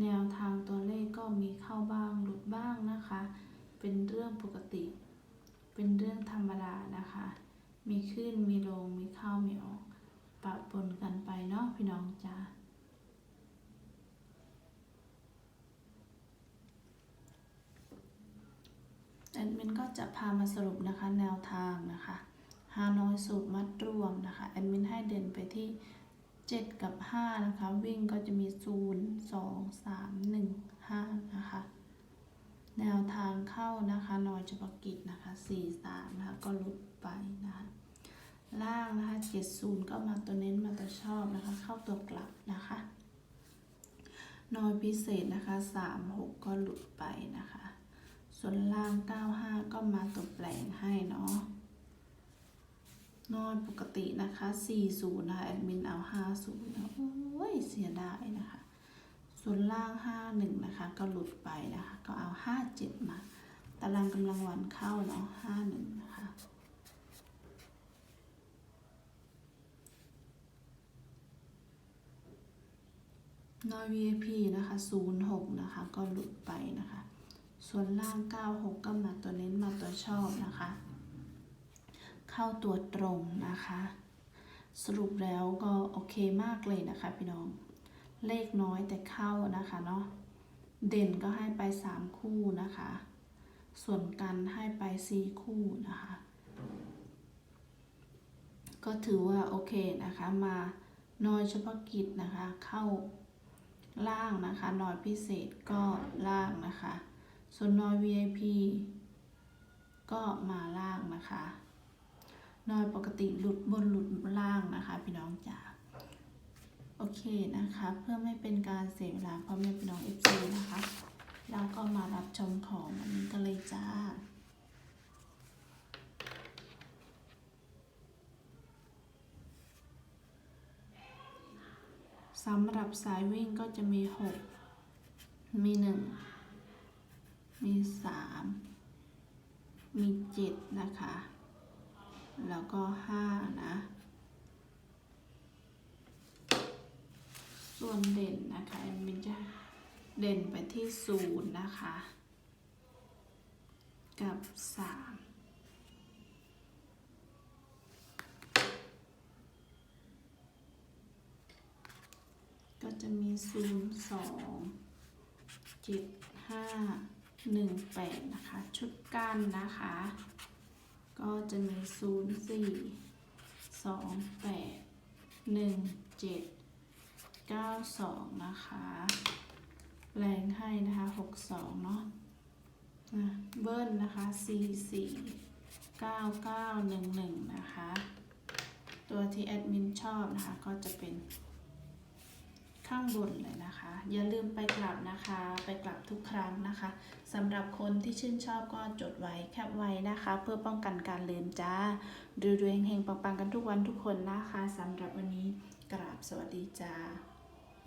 แนวทางตัวเลขก็มีเข้าบ้างหลุดบ้างนะคะ เป็นเรื่องปกติ เป็นเรื่องธรรมดานะคะ มีขึ้นมีลงมีเข้ามีออกปะปนกันไปเนาะพี่น้องจ้าแอดมินก็จะพามาสรุปนะคะแนวทางนะคะฮานอยสูตรมัดรวมนะคะแอดมินให้เด่นไปที่ 7 กับ 5 นะคะ วิ่งก็จะมี 0 2 3 1 5 นะคะ แนวทางเข้านะคะนอยเฉพาะกิจนะคะ 4 3 นะคะ ก็หลุดไปนะคะ ล่างนะคะ 70 ก็มาตัวเน้นมาตัวชอบนะคะ เข้าตัวกลับนะคะนอยพิเศษนะคะ 3 6 ก็หลุดไปนะคะ ส่วนล่าง 95 ก็มาตัวแปลงให้เนาะ นอนปกตินะคะ 40 นะคะ แอดมินเอา 50นะโอ้ย เสียดายนะคะ ส่วนล่าง 51 นะคะ ก็หลุดไปนะคะ ก็เอา 57 มาตารางกำลังวันเข้าเนาะ51 นะคะ นอย VIP นะคะ 06 นะคะ ก็หลุดไปนะคะ ส่วนล่าง 96 ก็มาตัวเน้นมาตัวชอบนะคะ เข้าตัวตรงนะคะ สรุปแล้วก็โอเคมากเลยนะคะพี่น้อง เลขน้อยแต่เข้านะคะเนาะ เด่นก็ให้ไป 3 คู่นะคะ ส่วนกันให้ไป 4 คู่นะคะ ก็ถือว่าโอเคนะคะมาน้อยเฉพาะกิจนะคะ เข้าล่างนะคะน้อยพิเศษก็ล่างนะคะ ส่วนน้อย VIP ก็มาล่างนะคะ นอยปกติหลุดบนหลุดล่างนะคะ พี่น้องจ๋าโอเคนะคะ เพื่อไม่เป็นการเสียเวลาพ่อแม่พี่น้องเอฟซีนะคะ เราก็มารับชมของวันนี้กันเลยจ้าสำหรับสายวิ่งก็จะมีหกมีหนึ่งมีสามมีเจ็ดนะคะ แล้วก็ห้านะ ส่วนเด่นนะคะมันจะเด่นไปที่ศูนย์นะคะ กับสามก็จะมีศูนย์สองเจ็ดห้าหนึ่งแปดนะคะ ชุดกันนะคะ ก็จะมีศูนย์สี่สองแปดหนึ่งเจ็ดเก้าสองนะคะแรงให้นะคะหกสองเนาะนะเบิ้ลนะคะสี่สี่เก้าเก้าหนึ่งหนึ่งนะคะ ตัวที่แอดมินชอบนะคะ ก็จะเป็น ข้างบนเลยนะคะ อย่าลืมไปกลับนะคะ ไปกลับทุกครั้งนะคะสำหรับคนที่ชื่นชอบก็จดไว้แคปไว้นะคะ เพื่อป้องกันการลืมจ้าดูดูเฮงๆปังๆกันทุกวันทุกคนนะคะสำหรับวันนี้กราบสวัสดีจ้า